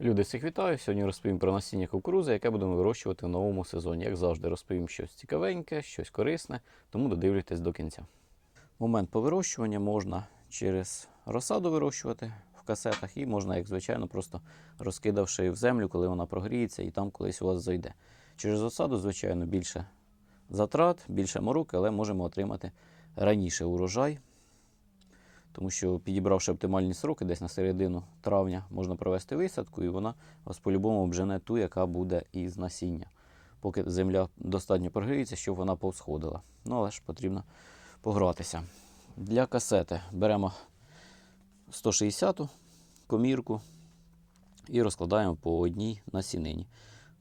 Люди, всіх вітаю. Сьогодні розповім про насіння кукурузи, яке будемо вирощувати в новому сезоні. Як завжди, розповім щось цікавеньке, щось корисне, тому додивлюйтесь до кінця. Момент по вирощуванню можна через розсаду вирощувати в касетах, і можна, як звичайно, просто розкидавши в землю, коли вона прогріється, і там колись у вас зайде. Через розсаду, звичайно, більше затрат, більше мороки, але можемо отримати раніше урожай. Тому що підібравши оптимальні сроки, десь на середину травня можна провести висадку, і вона вас по-любому обжене ту, яка буде із насіння. Поки земля достатньо прогріється, щоб вона повсходила. Ну, але ж потрібно погратися. Для касети беремо 160-ту комірку і розкладаємо по одній насінині.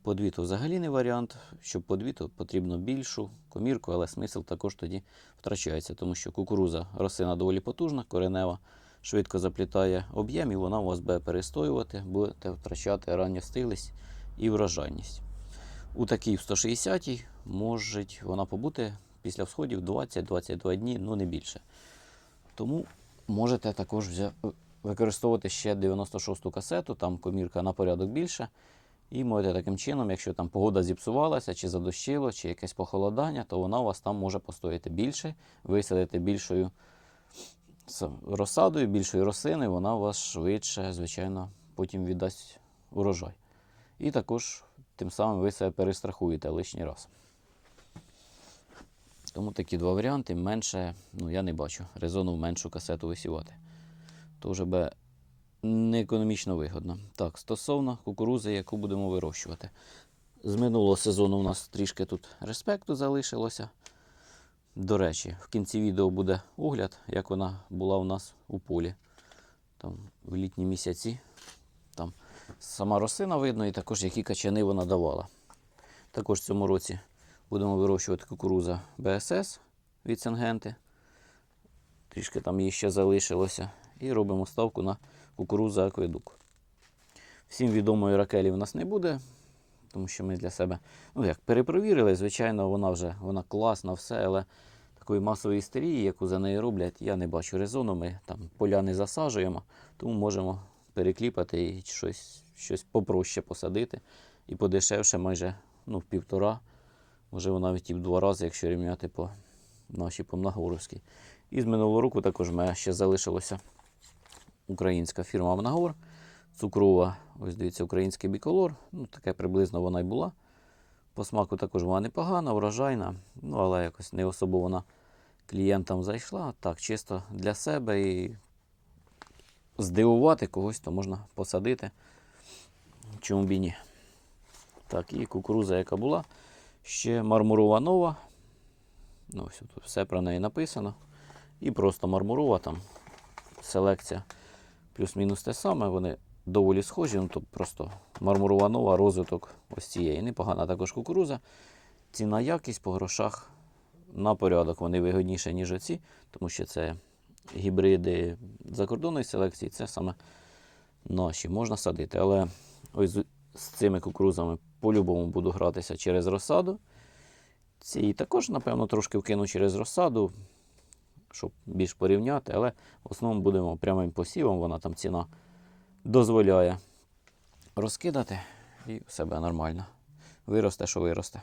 По взагалі не варіант. Щоб по дві, то потрібно більшу комірку, але смисл також тоді втрачається, тому що кукуруза рослина доволі потужна, коренева, швидко заплітає об'єм, і вона у вас буде перестоювати, будете втрачати ранньостиглість і врожайність. У такій в 160-й може вона побути після всходів 20-22 дні, ну не більше. Тому можете також використовувати ще 96-ту касету, там комірка на порядок більше. І можете таким чином, якщо там погода зіпсувалася, чи задощило, чи якесь похолодання, то вона у вас там може постояти більше, висадити більшою розсадою, більшою рослиною, вона у вас швидше, звичайно, потім віддасть урожай. І також тим самим ви себе перестрахуєте лишній раз. Тому такі два варіанти. Менше, ну я не бачу резону в меншу касету висівати. То вже би не економічно вигодно. Так, стосовно кукурузи, яку будемо вирощувати. З минулого сезону у нас трішки тут респекту залишилося. До речі, в кінці відео буде огляд, як вона була у нас у полі. Там в літні місяці. Там сама рослина видно, і також які качани вона давала. Також в цьому році будемо вирощувати кукуруза БСС від Сенгенти. Трішки там її ще залишилося. І робимо ставку на кукуруза акведук. Всім відомої ракелі в нас не буде, тому що ми для себе ну як, перепровірили. Звичайно, вона вже вона класна, все, але такої масової істерії, яку за неї роблять, я не бачу резону. Ми там поля не засаджуємо, тому можемо перекліпати і щось, щось попроще посадити. І подешевше майже ну, в півтора, можливо, навіть і в два рази, якщо рівняти по нашій по. І з минулого року також мене ще залишилося українська фірма Амнагор. Цукрова, ось дивіться, український біколор. Ну, таке приблизно вона й була. По смаку також вона непогана, врожайна, ну, але якось не особо вона клієнтам зайшла. Так, чисто для себе і здивувати когось, то можна посадити. Чому б і ні. Так, і кукуруза, яка була. Ще мармурова нова. Ну, ось тут все про неї написано. І просто мармурова там селекція плюс-мінус те саме. Вони доволі схожі, ну то просто мармурова нова, розвиток ось цієї. Непогана також кукуруза. Ціна якість по грошах на порядок. Вони вигідніші, ніж оці, тому що це гібриди закордонної селекції, це саме наші. Можна садити. Але ось з цими кукурузами по-любому буду гратися через розсаду. Ці також, напевно, трошки вкину через розсаду, щоб більш порівняти, але в основному будемо прямим посівом, вона там ціна дозволяє розкидати і все буде нормально. Виросте, що виросте.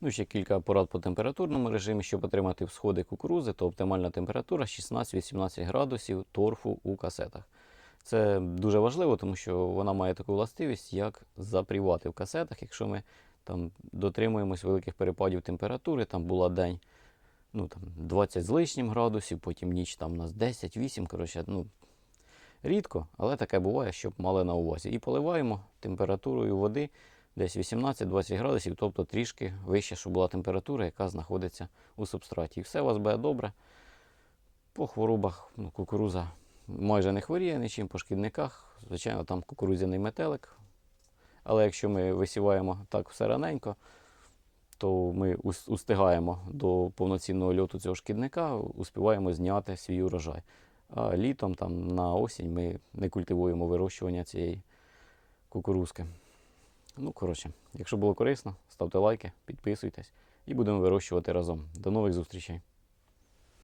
Ну, ще кілька порад по температурному режимі. Щоб отримати всходи кукурузи, то оптимальна температура 16-18 градусів торфу у касетах. Це дуже важливо, тому що вона має таку властивість, як запрівати в касетах. Якщо ми там дотримуємось великих перепадів температури, там була день ну, там, 20 з лишнім градусів, потім ніч там у нас 10-8. Коротше, ну, рідко, але таке буває, щоб мали на увазі. І поливаємо температурою води десь 18-20 градусів, тобто трішки вище, щоб була температура, яка знаходиться у субстраті. І все у вас буде добре. По хворобах ну, кукуруза майже не хворіє нічим, по шкідниках. Звичайно, там кукурудзяний метелик. Але якщо ми висіваємо так все раненько, то ми устигаємо до повноцінного льоту цього шкідника, успіваємо зняти свій урожай. А літом, там, на осінь, ми не культивуємо вирощування цієї кукурузки. Ну, коротше, якщо було корисно, ставте лайки, підписуйтесь і будемо вирощувати разом. До нових зустрічей!